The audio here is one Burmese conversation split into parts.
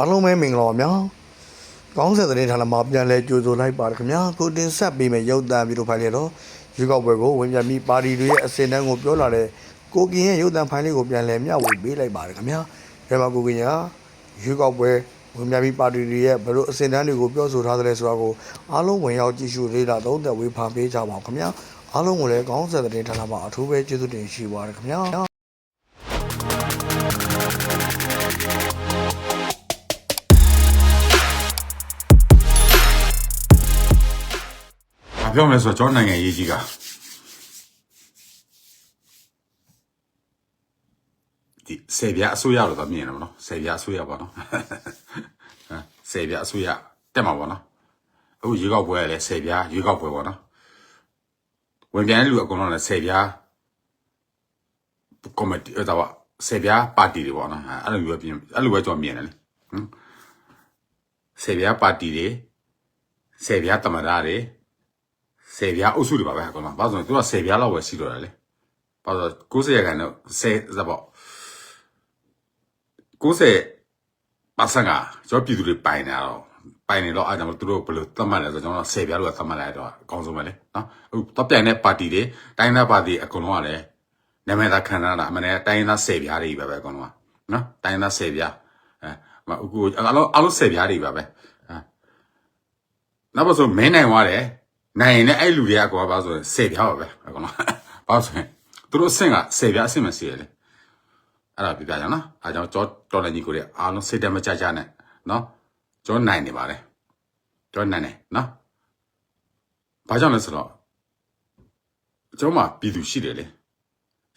အားလုံးပဲမင်္ဂလာပါဗျာကောင်းဆက်တဲ့ဌာနမှာပြန်လဲကြိုဆိုလိုက်ပါတယ်ခင်ဗျာကိုတင်ဆက်ပေးမယ့်ရုပ်သံဗီဒီယိုဖိုင်လေးတော့ရွေးကောက်ပွဲကိုဝင်ပြပြီးပါတီတွေရဲ့အစင်တန်းကိုပြောလာတဲ့ကိုကင်ရဲ့ရုပ်သံဖိုင်လေးကိုပြန်လဲမျှဝေပေးလိုက်ပါတယ်ခင်ဗျာဒါမှကိုကင်ကရွေးကောက်ပွဲဝင်ပြပြီးပါတီတွေရဲ့ဘယ်လိုအစင်တန်းတွေကိုပြောဆိုထားသလဲဆိုတာကိုအားလုံးဝင်ရောက်ကြည့်ရှုလေ့လာသုံးသပ်ဝေဖန်ပေးကြပါဦးခင်ဗျာအားလုံးကိုလည်းကောင်းဆက်တဲ့ဌာနမှာအထူးပဲကျေးဇူးတင်ရှိပါတယ်ခင်ဗျာ။ ဘာပြောမလဲဆိုတော့ကျွန်တော်နိုင်ငံရေးကြီးကဒီဆေပြအစိုးရလို့တော့မြင်တယ်မနော်ဆေပြအစိုးရပေါ့နော်ဟမ်ဆေပြအစိုးရတက်မှာပေါ့နော်အခုရွေးကောက်ပွဲရလဲဆေပြရွေးကောက်ပွဲပေါ့နော်ဝင်ပြန်တဲ့လူအကုန်လုံးလည်းဆေပြကော်မတီအဲ့ဒါပါဆေပြပါတီတွေပေါ့နော်အဲ့လိုမျိုးပဲပြင်အဲ့လိုပဲကျွန်တော်မြင်တယ်လေဟမ်ဆေပြပါတီတွေဆေပြတမရတွေ ဆယ်ပြားအုပ်စုတွေပါပဲအကောင်လုံးဘာလို့လဲသူကဆယ်ပြားလောက်ပဲရှိတော့တယ်လေဘာလို့90ရာခိုင်နှုန်းဆယ်ဇပေါ့90ပါစံကကျွန်တော်ပြည်သူတွေပိုင်နေတော့ပိုင်နေတော့အားကြောင့်သူတို့ဘယ်လိုသတ်မှတ်လဲဆိုတော့ကျွန်တော်ဆယ်ပြားလို့သတ်မှတ်လိုက်တော့အကောင်းဆုံးပဲလေနော်အခုတော့ပြိုင်တဲ့ပါတီတွေတိုင်းသားပါတီအကုန်လုံးကလည်းနာမည်သာခံရတာအမှန်တကယ်တိုင်းသားဆယ်ပြားတွေပဲပဲအကုန်လုံးကနော်တိုင်းသားဆယ်ပြားအဲအခုအလုံးအလုံးဆယ်ပြားတွေပါပဲအဲနောက်ပါဆိုမင်းနိုင်သွားတယ် နိုင်ရင်လည်းအဲ့လူတွေကကွာပါဆိုရင်စေပြားပါပဲအကောင်လုံးဘာလို့ဆိုရင်သူတို့အဆင့်ကစေပြားအဆင့်မရှိရလေအဲ့ဒါပြပြကြနော်အားကြောင့်ကြောတော်လည်းကြီးကိုရအားလုံးစိတ်တမကြကြနဲ့နော်ကြောနိုင်နေပါလေကြောနိုင်နေနော်ဘာကြောင့်လဲဆိုတော့ကျောင်းမှာပြည်သူရှိတယ်လေ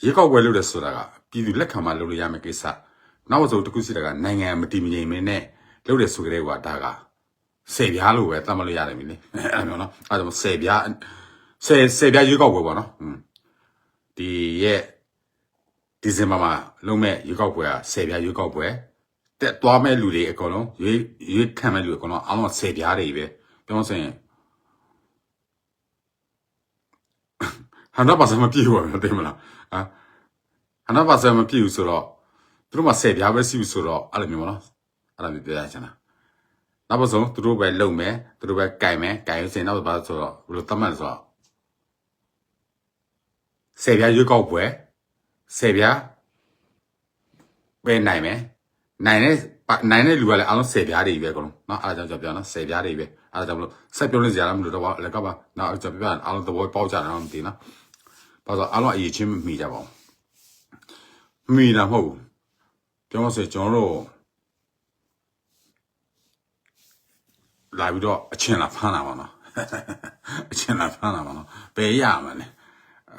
ရေကောက်ဝဲလို့လဲဆိုတာကပြည်သူလက်ခံမှလုပ်လို့ရမယ့်ကိစ္စနောက်ဆုံးတစ်ခုရှိတာကနိုင်ငံမတည်မငြိမ်မင်းနဲ့လုပ်တဲ့ဆိုကြတဲ့ကွာဒါက ဆယ်ပြားလို့ပဲသတ်မှတ်လို့ရတယ်မင်းလေအဲ့လိုမျိုးနော်အဲ့ဒါကြောင့်ဆယ်ပြားဆယ်ဆယ်ပြားရွေးကောက်ပွဲပေါ့နော်อืมဒီရဲ့ဒီဇင်ဘာမှာလုံးမဲ့ရွေးကောက်ပွဲကဆယ်ပြားရွေးကောက်ပွဲတက်သွားမဲ့လူတွေအကုန်လုံးရွေးရွေးခံမဲ့လူအကုန်လုံးအားလုံးဆယ်ပြားတွေပဲပြောလို့ဆိုရင်ဟန်တော့ပါစမပြည့်ဘူးဗျသိမလားဟာဟန်တော့ပါစမပြည့်ဘူးဆိုတော့သူတို့မှဆယ်ပြားပဲစီးဘူးဆိုတော့အဲ့လိုမျိုးပေါ့နော်အဲ့လိုမျိုးပြောရချင်တာ နောက်ပဆုံးသူတို့ပဲလုံမယ်သူတို့ပဲကင်မယ်ကင်ရစင်နောက်ပါဆိုတော့ဘယ်လိုသတ်မှတ်ဆိုတော့ဆယ်ပြားရွေးကောက်ပွဲဆယ်ပြားပဲနိုင်မယ်နိုင်တဲ့နိုင်တဲ့လူကလည်းအားလုံးဆယ်ပြားတွေပဲအကုန်လုံးနော်အားကြောင့်ကြောင့်ပြောနော်ဆယ်ပြားတွေပဲအားကြောင့်မလို့ဆက်ပြောလို့ဇာလားမလို့တော့လည်းကပါနော်အားကြောင့်ပြပြအားလုံးသဘောပေါက်ကြတာတော့မသိနော်ဘာလို့အားလုံးအရေးချင်းမမိကြပါဘူးမိတာမဟုတ်ဘူးပြောမစဲကျွန်တော်တို့ လာပြီးတော့အချင်းလာဖမ်းတာပါနော်အချင်းလာဖမ်းတာပါနော်ဘယ်ရမှာလဲ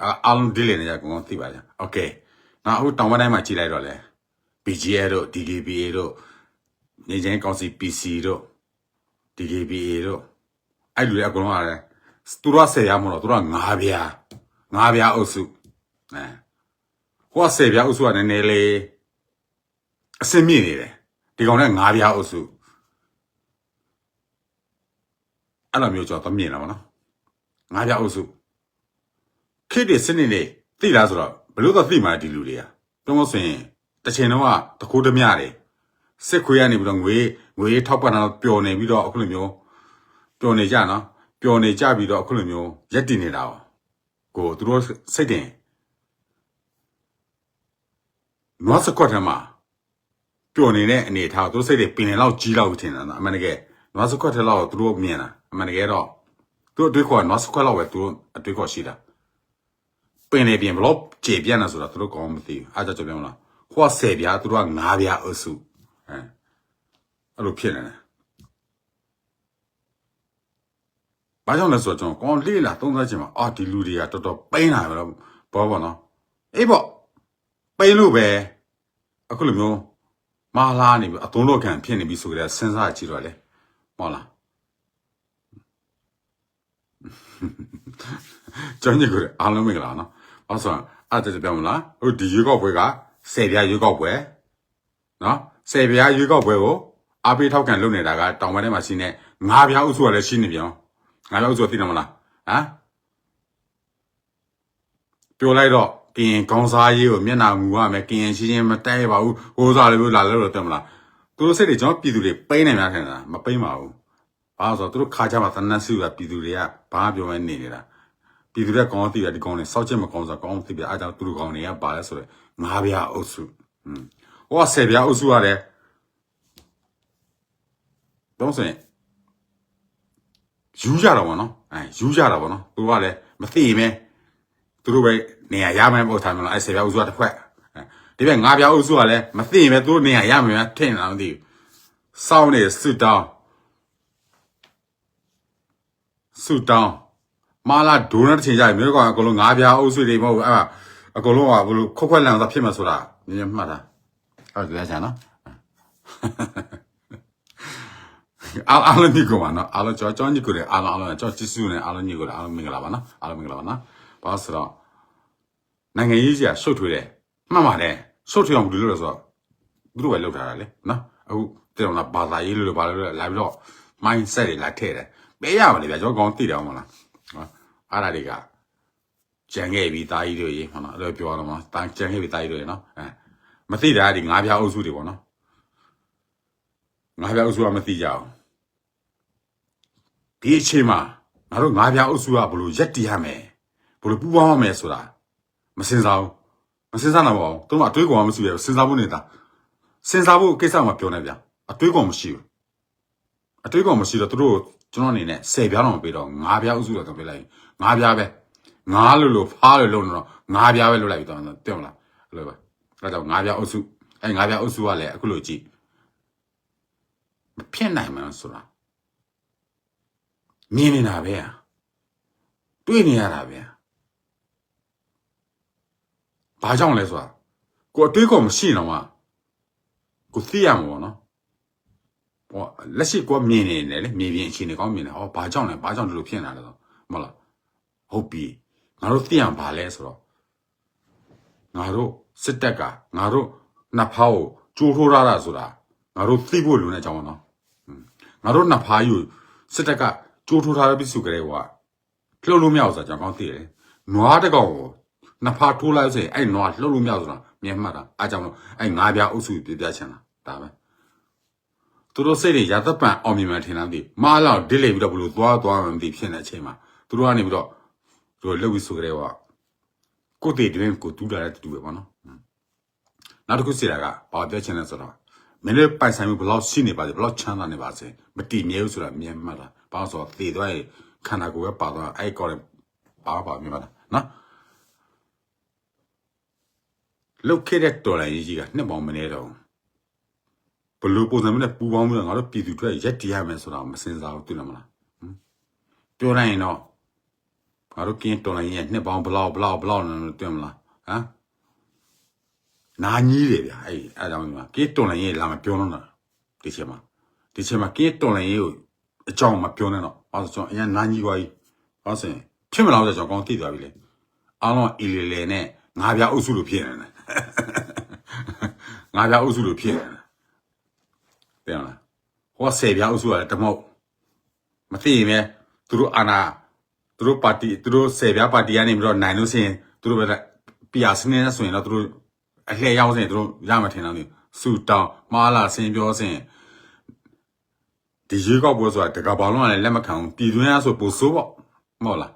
အာအားလုံးဒီလေနေကြကုန်သိပါကြโอเคနောက်အခုတောင်ပိုင်းတိုင်းမှာကြည့်လိုက်တော့လဲ BGA တို့ DKBA တို့နေချင်းကောင်စီ PC တို့ DKBA တို့အဲ့လူတွေအကုန်လုံးကလည်းသူတို့ကဆယ်ရမလို့သူတို့ကငါးပြားငါးပြားအုပ်စုအဲဟိုကဆယ်ပြားအုပ်စုကနည်းနည်းလေးအစင်းမြင့်နေတယ်ဒီကောင်ကငါးပြားအုပ်စု အဲ့လိုမျိုးကျွန်တော်မြင်လာပါနော်ငါးပြအုပ်စုခေတ်တွေစနစ်တွေသိလားဆိုတော့ဘလို့တော့သိမှာဒီလူတွေကပြောလို့ဆိုရင်တစ်ချိန်တော့ကတကူးတမျှတွေစစ်ခွေးရနေပြီးတော့ငွေငွေထောက်ပံ့တော့ပျော်နေပြီးတော့အခုလိုမျိုးပျော်နေကြနော်ပျော်နေကြပြီးတော့အခုလိုမျိုးရက်တည်နေတာ哦ကိုသူတို့စိတ်တင်နွားစကွက်ထဲမှာပျော်နေတဲ့အနေထားကိုသူတို့စိတ်တွေပင်နေလောက်ကြီးလောက်ထင်တာနော်အမှန်တကယ်နွားစကွက်ထဲလောက်သူတို့မြင်တာ အမှန်တကယ်တော့သူတို့အတွေးခေါ်ကနွားစကွက်လောက်ပဲသူတို့အတွေးခေါ်ရှိတာပင်နေပြင်ဘလို့ကြေပြန့်တာဆိုတော့သူတို့ကောင်းမသိဘူးအားကြောင့်ကျွန်တော်ပြောမလားဟိုက10ပြားသူတို့က9ပြားအုပ်စုအဲအဲ့လိုဖြစ်နေတယ်ဘာကြောင့်လဲဆိုတော့ကျွန်တော်ကောင်းလေးလာသုံးသပ်ချင်မှာအာဒီလူတွေကတော်တော်ပိန်းလာပဲတော့ဘောဘောနော်အေးပေါ့ပိန်းလို့ပဲအခုလိုမျိုးမာလာနေပြီအသွုံးတော့ခံဖြစ်နေပြီဆိုကြတဲ့စဉ်းစားကြည့်တော့လေမဟုတ်လား ကျွန်တော်ကအားလုံးမင်္ဂလာနော်။ဘာဆိုအဲ့ဒါပြောမလား။ဟိုဒီရွေးကောက်ပွဲကဆယ်ပြားရွေးကောက်ပွဲနော်ဆယ်ပြားရွေးကောက်ပွဲကိုအားပေးထောက်ခံလုပ်နေတာကတောင်ပိုင်းထဲမှာရှိနေငါးပြားအုပ်စုကလည်းရှိနေပြန်။ငါးပြားအုပ်စုသိတယ်မလား။ဟမ်ပြောလိုက်တော့ကရင်ကောင်းစားရေးကိုမျက်နာမူရမယ်ကရင်ချင်းချင်းမတဲပါဘူးဟိုးစားလည်းပြောလာလို့တော့တယ်မလား။ तू သူတို့စိတ်တွေကျွန်တော်ပြည်သူတွေပိန်းနေများထင်တာမပိန်းပါဘူး ဘာလို့ဆိုတော့သူတို့ခါကြမှာတနတ်စုကပြည်သူတွေကဘာမှပြောမဲနေနေတာပြည်သူတွေကကောင်းသိတယ်ဒီကောင်းနေစောက်ချက်မကောင်းဆိုတော့ကောင်းသိပြအားကြောင့်သူတို့ကောင်းတွေကပါလဲဆိုတော့ငါးပြားအုပ်စုဟွန်းဟောဆယ်ပြားအုပ်စုရတယ်တော့ဆိုရင်ယူကြတော့ဗောနော်အဲယူကြတာဗောနော်သူကလည်းမသိရင်ပဲသူတို့ပဲနေရာရမယ်ပေါ့ထားမလားအဲဆယ်ပြားအုပ်စုကတစ်ခွက်အဲဒီဘက်ငါးပြားအုပ်စုကလည်းမသိရင်ပဲသူတို့နေရာရမယ်ထင်တာမသိဘူးစောင်းနေစစ်တောင်း စစ်တောင်းမာလာဒိုနတ်တစ်ချိန်ကြပြီမြို့ကောင်အကုန်လုံးငါးပြားအုပ်စုတွေမဟုတ်ဘူးအဲ့ဒါအကုန်လုံးကဘလို့ခွက်ခွက်လန်သာဖြစ်မှာဆိုတာနည်းနည်းမှတ်တာဟုတ်ကဲ့ဆရာနော်အားအားလုံးညီကိုပါနော်အားလုံးကျွန်တော်ကျွန်တော်ညီကိုတယ်အားလုံးအားလုံးကျွန်တော်ကြည့်စုနေအားလုံးညီကိုတယ်အားလုံးမင်္ဂလာပါနော်အားလုံးမင်္ဂလာပါနော်ဘာလို့ဆိုတော့နိုင်ငံရေးကြီးကရှုပ်ထွေးတယ်မှန်ပါတယ်ရှုပ်ထွေးအောင်ဘယ်လိုလုပ်လဲဆိုတော့သူတို့ပဲလုပ်ထားတာလေနော်အခုတဲ့တော့ဘာသာရေးလို့လို့ဘာလို့လဲလာပြီးတော့ mindset တွေလာထည့်တယ် ပေးရပါလေဗျာကျွန်တော်ကောင်းသိတယ်အောင်မလားနော်အားရတွေကကြံခဲ့ပြီးတာကြီးတို့ရေဟုတ်လားအဲ့လိုပြောရတော့မှာတာကြံခဲ့ပြီးတာကြီးတို့ရေနော်အဲမသိတာဒီငါးပြားအုပ်စုတွေပေါ့နော်ငါးပြားအုပ်စုကမသိကြအောင်ဒီအချိန်မှာငါတို့ငါးပြားအုပ်စုကဘလို့ရက်တီးရမယ်ဘလို့ပူပေါင်းရမယ်ဆိုတာမစင်စားဘူးမစင်စားနိုင်ပါဘူးသူတို့ကအတွေးကောင်မှမရှိရဘူးစင်စားဖို့နေတာစင်စားဖို့ကိစ္စမှပြောနေဗျာအတွေးကောင်မရှိဘူးအတွေးကောင်မရှိတော့သူတို့ ကျွန်တော်အနေနဲ့10ပြားတော့မပေးတော့ငါးပြားအုပ်စုတော့တော့ပြလိုက်ငါးပြားပဲငါးလို့လို့ဖားလို့လို့တော့ငါးပြားပဲလုပ်လိုက်ပြီးတော့တင်မလားအဲ့လိုပဲအဲ့တော့ငါးပြားအုပ်စုအဲ့ငါးပြားအုပ်စုကလည်းအခုလိုကြည့်မဖြစ်နိုင်မှန်းဆိုတာမြင်နေတာပဲอ่ะတွေ့နေရတာပဲဘာကြောင့်လဲဆိုတာကိုအတွေးကောမရှိတော့မှကိုသိရမှာပေါ့နော် ဟောလက်ရှိကိုမြင်နေတယ်လေမြင်ပြင်အခြေအနေကောင်းမြင်တယ်ဟောဘာကြောင့်လဲဘာကြောင့်ဒီလိုဖြစ်နေတာလဲဆိုမဟုတ်လားဟုတ်ပြီငါတို့သိရမှာဘာလဲဆိုတော့ငါတို့စစ်တပ်ကငါတို့နှစ်ဖားကိုကြိုးထိုးရတာဆိုတာငါတို့သိဖို့လိုနေကြအောင်နော်ငါတို့နှစ်ဖားယူစစ်တပ်ကကြိုးထိုးထားတဲ့ပစ္စည်းကလေးကလှုပ်လို့မရဘူးဆိုတာကျွန်တော်ကောင်းသိတယ်။နွားတစ်ကောင်ကိုနှစ်ဖားထိုးလိုက်ဆိုရင်အဲ့နွားလှုပ်လို့မရဘူးဆိုတာမြင်မှတ်တာအားကြောင့်လို့အဲ့ငါးပြားအုပ်စုပြပြချင်တာဒါပဲ သူတို့စိတ်တွေရာသက်ပံအောင်မြင်မှထင်တာမသိဘူးမားလောက်ဒစ်လေပြီးတော့ဘလို့သွားသွားမှမသိဖြစ်နေတဲ့အချိန်မှာသူတို့ကနေပြီးတော့သူတို့လှုပ်ပြီးဆိုကြတဲ့ကကိုယ်တည်တွင်ကိုတူးတာတဲ့တူပဲပေါ့နော်နောက်တစ်ခုစီတာကဘာပြောချင်လဲဆိုတော့မင်းတို့ပိုင်ဆိုင်မှုဘယ်လောက်ရှိနေပါစေဘယ်လောက်ချမ်းသာနေပါစေမတည်မြဲဘူးဆိုတာမြင်မှတ်တာဘာလို့ဆိုတော့သေသွားရင်ခန္ဓာကိုယ်ပဲပါသွားအဲ့ကောလည်းပါပါမြင်မှတ်တာနော်လုတ်ခဲ့တဲ့တော်လိုင်းကြီးကနှစ်ပေါင်းမနေတော့ ဘလို့ပုံစံမျိုးနဲ့ပူပေါင်းပြီးတော့ငါတို့ပြည်သူတွေရက်တည်ရမယ်ဆိုတာမစင်စားဘူးသိလားမလားဟမ်ပြောလိုက်ရင်တော့ငါတို့ကင်းတော်လိုင်းကြီးရဲ့နှစ်ပေါင်းဘလောက်ဘလောက်ဘလောက်လဲတွေ့မလားဟမ်နာကြီးတယ်ဗျာအဲ့အဲ့ကြောင့်ဒီမှာကေးတွန်လန်ရေးလာမပြောတော့တာဒီချက်မှာဒီချက်မှာကေးတွန်လန်ရေးကိုအကြောင်းမပြောနဲ့တော့ဘာလို့ကျွန်တော်အရင်နာကြီးွားကြီးဘာလို့ဆိုရင်ဖြစ်မလားဆိုကျွန်တော်ကောင်းသိသွားပြီလေအားလုံးအီလေလေနဲ့ငါးပြားအုပ်စုလိုဖြစ်နေတယ်ငါးပြားအုပ်စုလိုဖြစ်နေတယ် တဲ့လားဟောဆယ်ပြားအုပ်စုကလည်းတမောက်မသိရင်ပဲသူတို့အာနာသူတို့ပါတီသူတို့ဆယ်ပြားပါတီကနေပြီးတော့နိုင်လို့ရှိရင်သူတို့ပဲပြာစနေနဲ့ဆိုရင်တော့သူတို့အလှည့်ရောက်စဉ်သူတို့ရမှထင်တယ်လို့စူတောင်းမာလာဆင်ပြောစဉ်ဒီရေကောက်ပွဲဆိုတာတကဘာလုံးကလည်းလက်မခံဘူးပြည်တွင်းအဆိုပိုဆိုးပေါ့မဟုတ်လား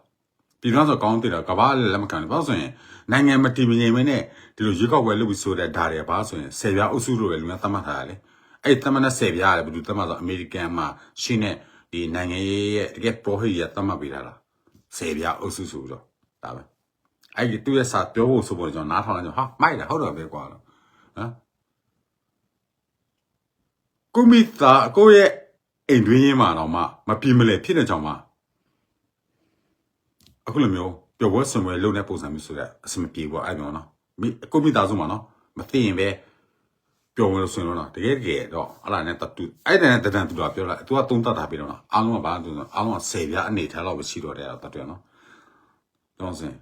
ပြည်တွင်းဆိုကောင်းတယ်တော့ကဘာလည်းလက်မခံဘူးဘာလို့ဆိုရင်နိုင်ငံမတည်မငြိမ်မနဲ့ဒီလိုရေကောက်ပွဲလုပ်ပြီးဆိုတဲ့ဓာတ်တွေဘာလို့ဆိုရင်ဆယ်ပြားအုပ်စုလိုပဲလူများသတ်မှတ်ထားရတယ် အဲ့သတ်မှတ်တဲ့ဆယ်ပြားရတယ်ဘယ်သူသတ်မှတ်ဆိုအမေရိကန်မှာရှိနေဒီနိုင်ငံရေးရဲ့တကယ် profit ရသတ်မှတ်ပေးတာလားဆယ်ပြားအုပ်စုဆိုတော့ဒါပဲအဲ့ဒီသူ့ရဲ့စာပြောဖို့ဆိုပေါ်ကျွန်တော်နားထောင်လိုက်ကျွန်တော်ဟာမိုက်တယ်ဟုတ်တယ်ပဲကွာလို့ဟမ်ကိုမိသားကိုရဲ့အိမ်တွင်းရင်းမှာတော့မှမပြေမလဲဖြစ်တဲ့ကြောင့်မှအခုလိုမျိုးပျော်ပွဲဆွံပွဲလုပ်တဲ့ပုံစံမျိုးဆိုတဲ့အဆင်မပြေဘူးအဲ့မျိုးနော်မိကိုမိသားစုမှာနော်မသိရင်ပဲ ပျော်ပွဲဆွံလို့နော်တကယ်တကယ်တော့အဲ့ဒါနဲ့တတူအဲ့ဒါနဲ့တတန်တူတာပြောလိုက် तू ကသုံးတတ်တာပြီတော့နော်အားလုံးကဘာလို့လဲအားလုံးက10ပြားအနေထားတော့ရှိတော့တယ်အဲ့ဒါတတ်တယ်နော်တော့စင်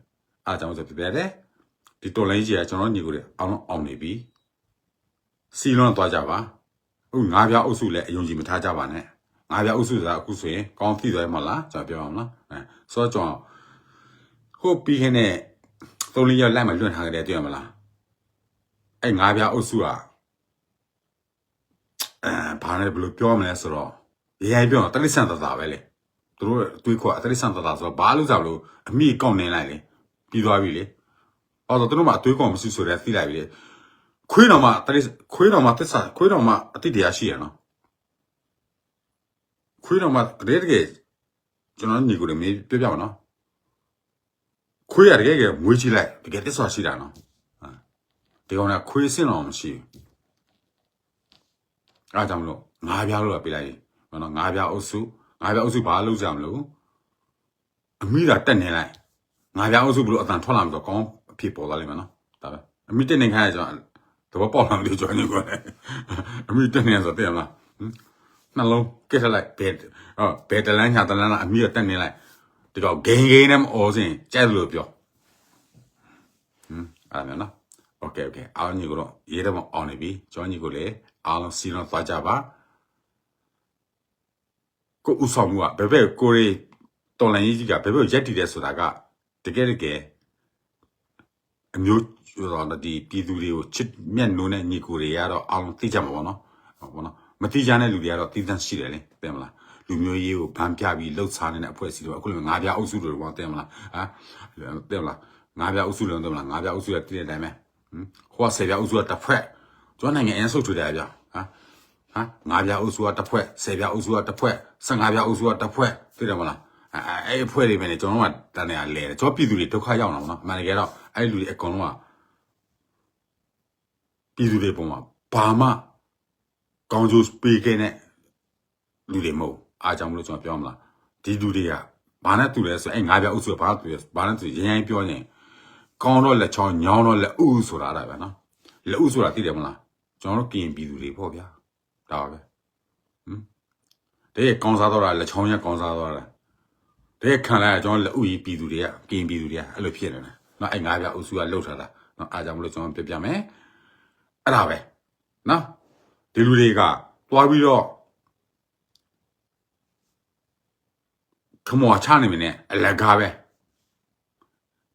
အားကြောင့်ဆိုပြပြတယ်ဒီတော်လိုင်းကြီးကကျွန်တော်ညီကိုတွေအောင်လုံးအောင်နေပြီစီလွန်သွားကြပါအခုငါးပြားအုပ်စုလည်းအယုံကြည်မထားကြပါနဲ့ငါးပြားအုပ်စုဆိုတာအခုဆိုရင်ကောင်းသိသွားမှာလားကျွန်တော်ပြောအောင်နော်အဲဆိုတော့ကျွန်တော်ဟုတ်ပြီးခင်းနဲ့သုံးလေးရက်လိုက်မှလွှင့်ထားကြတယ်တွေ့ရမလားအဲ့ငါးပြားအုပ်စုက အအဲဘာလဲဘယ်လိုပြောမလဲဆိုတော့ရရိုင်းပြောတော့တတိဆန်တသာပဲလေသူတို့အတွေးခွာတတိဆန်တသာဆိုတော့ဘာလို့ကြောက်လို့အမိကောက်နေလိုက်လေပြီးသွားပြီလေအော်တော့သူတို့မှအတွေးကောက်မရှိဆိုတော့သိလိုက်ပြီလေခွေးတော်မှတတိခွေးတော်မှသစ္စာခွေးတော်မှအတိတရားရှိရနော်ခွေးတော်မှတကယ်တကယ်ကျွန်တော်ညီကိုလည်းမေးပြပြပါနော်ခွေးရတကယ်တကယ်မွေးကြည့်လိုက်တကယ်သစ္စာရှိတာနော်ဒီကောင်ကခွေးစင်တော်မရှိဘူး အားကြောင့်မလို့ငါးပြားလို့ပြလိုက်ရင်ဘာလို့ငါးပြားအုပ်စုငါးပြားအုပ်စုဘာလုပ်ကြမလို့အမိတာတက်နေလိုက်ငါးပြားအုပ်စုဘလို့အတန်ထွက်လာမှာတော့ကောင်းအဖြစ်ပေါ်လာလိမ့်မယ်နော်ဒါပဲအမိတက်နေခိုင်းရကျွန်တော်တော့ပေါ့လာလို့ကျွန်တော်ညကိုအမိတက်နေဆိုတဲ့မလားနှလုံးကက်ထလိုက်ဘယ်အော်ဘယ်တလန်းညာတလန်းလားအမိတက်နေလိုက်ဒီတော့ဂိမ်းဂိမ်းနဲ့မအော်စင်ကြိုက်လို့ပြောဟမ်အဲ့ဒါနော် โอเคโอเคအားညီကိုတော့ရေးတော့အောင်နေပြီကျွန်တော်ညီကိုလည်း အားလုံးစီလုံးသွားကြပါကိုဥဆောင်မှုကဘယ်ဘက်ကိုရီတော်လိုင်းကြီးကဘယ်ဘက်ရက်တည်တယ်ဆိုတာကတကယ်တကယ်အမျိုးတော့ဒီပြည်သူတွေကိုချစ်မြတ်နိုးတဲ့ညီကိုတွေကတော့အားလုံးသိကြမှာပေါ့နော်ဟုတ်ပါနော်မသိကြတဲ့လူတွေကတော့သိသန့်ရှိတယ်လေသိမလားလူမျိုးရေးကိုဗန်းပြပြီးလှုပ်ရှားနေတဲ့အဖွဲ့အစည်းတွေအခုလည်းငါးပြားအုပ်စုတွေပေါ့သိမလားဟာသိမလားငါးပြားအုပ်စုလုံးသိမလားငါးပြားအုပ်စုကတည်တဲ့အတိုင်းပဲဟိုကဆယ်ပြားအုပ်စုကတစ်ဖွဲ့ကျွ မ်းနိုင်ငံအရင်ဆုတ်ထွေတယ်ဗျာဟာဟာငါးပြားအုပ်စုကတစ်ဖွဲ့ဆယ်ပြားအုပ်စုကတစ်ဖွဲ့ဆယ်ငါးပြားအုပ်စုကတစ်ဖွဲ့သိတယ်မလားအဲအဲ့အဖွဲ့တွေပဲနေကျွန်တော်တို့ကတန်နေရလဲတယ်ကျွန်တော်ပြည်သူတွေဒုက္ခရောက်လာမှာနော်အမှန်တကယ်တော့အဲ့လူတွေအကုန်လုံးကပြည်သူတွေပုံမှာဘာမှကောင်းကျိုးပေးခဲ့တဲ့လူတွေမဟုတ်အားကြောင့်မလို့ကျွန်တော်ပြောမလားဒီလူတွေကဘာနဲ့တူလဲဆိုအဲ့ငါးပြားအုပ်စုကဘာတူလဲဘာနဲ့တူရရင်ပြောရင်ကောင်းတော့လက်ချောင်းညောင်းတော့လက်ဥဆိုတာအဲ့ဒါပဲနော်လက်ဥဆိုတာသိတယ်မလား ကျွန်တော်တို့ကရင်ပြည်သူတွေပေါ့ဗျာဒါပါပဲဟမ်တကယ်ကောင်းစားတော့တာလက်ချောင်းရကောင်းစားတော့တာတကယ်ခံလိုက်ရကျွန်တော်လက်ဥကြီးပြည်သူတွေကကရင်ပြည်သူတွေကအဲ့လိုဖြစ်နေတယ်နော်အဲ့ငါးပြအုပ်စုကလှုပ်ထားတာနော်အားကြောင့်မလို့ကျွန်တော်ပြပြမယ်အဲ့ဒါပဲနော်ဒီလူတွေကတွားပြီးတော့ခမောချနေမနဲ့အလကားပဲ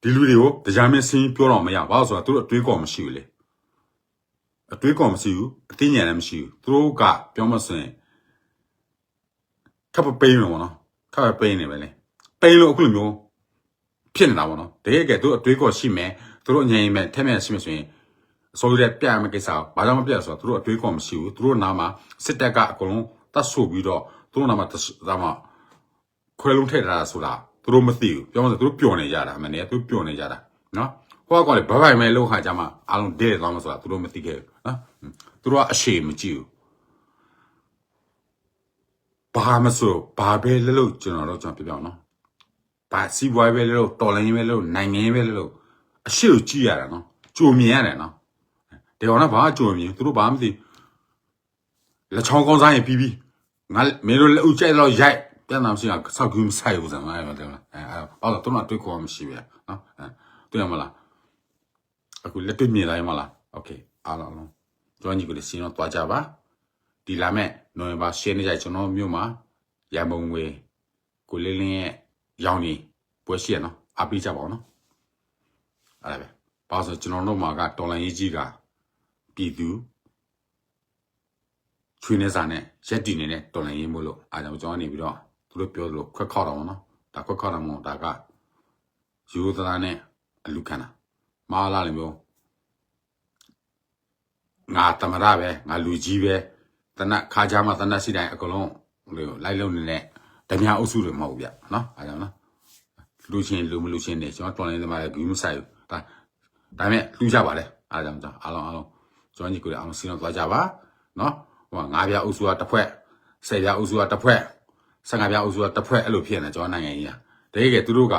ဒီလူတွေကိုတရားမင်းစင်းပြောတော့မရဘူးဘာလို့ဆိုတော့သူတို့အတွေးကော်မရှိဘူးလေ အတွေးကော်မရှိဘူးအသိဉာဏ်လည်းမရှိဘူးသူတို့ကပြောမစင်ခပ်ပပိန်းလို့ပေါ့နော်ခပ်ပပိန်းနေပဲလေပိန်းလို့အခုလိုမျိုးဖြစ်နေတာပေါ့နော်တကယ်ကဲသူတို့အတွေးကော်ရှိမယ်သူတို့ဉာဏ်ရည်မဲ့ထက်မြက်ရှိမယ်ဆိုရင်အစိုးရပြရမယ့်ကိစ္စဘာကြောင့်မပြရဆိုတော့သူတို့အတွေးကော်မရှိဘူးသူတို့နာမှာစစ်တပ်ကအကုန်လုံးတတ်ဆိုပြီးတော့သူတို့နာမှာဒါမှခွဲလုံးထည့်ထားတာဆိုတာသူတို့မသိဘူးပြောမှဆိုသူတို့ပျော်နေကြတာအမှန်တည်းသူတို့ပျော်နေကြတာနော် ဟိုကလည်းဘဘိုင်မဲလောက်ခါကြမှာအားလုံးဒဲသွားမှဆိုတာသူတို့မသိခဲ့ဘူးနော်သူတို့ကအရှိမကြည့်ဘူးဘာမဆိုဘာပဲလဲလို့ကျွန်တော်တို့ကျွန်တော်ပြပြအောင်နော်ဘာစီးပွားပဲလဲလို့တော်လိုင်းပဲလဲလို့နိုင်ငံပဲလဲလို့အရှိကိုကြည့်ရတာနော်ကြိုမြင်ရတယ်နော်ဒီကောင်ကဘာကြိုမြင်သူတို့ဘာမှမသိလက်ချောင်းကောင်းစားရင်ပြီးပြီးငါမင်းတို့လက်ဦးကျဲတော့ရိုက်ပြန်လာမရှိကဆောက်ကူးမဆိုင်ဘူးစမ်းမအဲ့တယ်အဲအဲ့တော့တော့တွေ့ခေါ်မရှိပဲနော်အဲတွေ့ရမလား အခုလက်တွေ့မြင်လိုက်မလားโอเคအားလုံးလုံးကျွန်တော်ညီကိုလည်းရှင်းတော့တွားကြပါဒီလာမဲ့နိုဝင်ဘာရှင်းနေကြကျွန်တော်မြို့မှာရန်ပုံငွေကိုလင်းလင်းရဲ့ရောင်းနေပွဲရှိရနော်အားပေးကြပါအောင်နော်အဲ့ဒါပဲဘာလို့ဆိုကျွန်တော်တို့မှာကတော်လန်ရေးကြီးကပြည်သူချွေးနေစားနဲ့ရက်တည်နေတဲ့တော်လန်ရေးမို့လို့အားကြောင့်ကျွန်တော်နေပြီးတော့ သူတို့ပြောသလိုခွက်ခောက်တာပေါ့နော်ဒါခွက်ခောက်တာမဟုတ်ဒါကယူသလားနဲ့အလူခံတာ မာလာလည်းမျိုးငါတမရပဲငါလူကြီးပဲတနတ်ခါကြမှာတနတ်စီတိုင်းအကုန်လုံးဟိုလိုလိုက်လုံးနေတဲ့ဓမြအုပ်စုတွေမဟုတ်ဗျနော်အားကြောင့်နော်လူချင်းလူမလူချင်းနေကျွန်တော်တော်နေသမားလည်းဘူးမဆိုင်ဘူးဒါဒါမဲ့လူကြပါလေအားကြောင့်ကြောင့်အားလုံးအားလုံးကျွန်တော်ညီကိုလည်းအားလုံးစီးတော့သွားကြပါနော်ဟိုငါးပြအုပ်စုကတစ်ဖွဲ့ဆယ်ပြအုပ်စုကတစ်ဖွဲ့ဆန်ကပြအုပ်စုကတစ်ဖွဲ့အဲ့လိုဖြစ်နေကျွန်တော်နိုင်ငံကြီးอ่ะတကယ်ကသူတို့က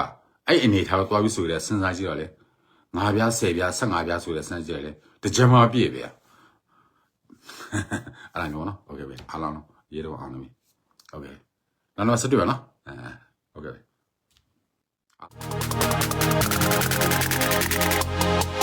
အဲ့အနေထားတော့တွားပြီးဆိုရဲစဉ်းစားကြည့်တော့လေ 9ပြား10ပြား15ပြားဆိုတဲ့စမ်းကြဲလေတကြမှာပြည့်ပဲအားလုံးနော်โอเคပဲအားလုံးရေတော့အောင်နေပြီโอเคနောက်တော့ဆက်တွေ့ပါနော်အဲโอเค Thank you.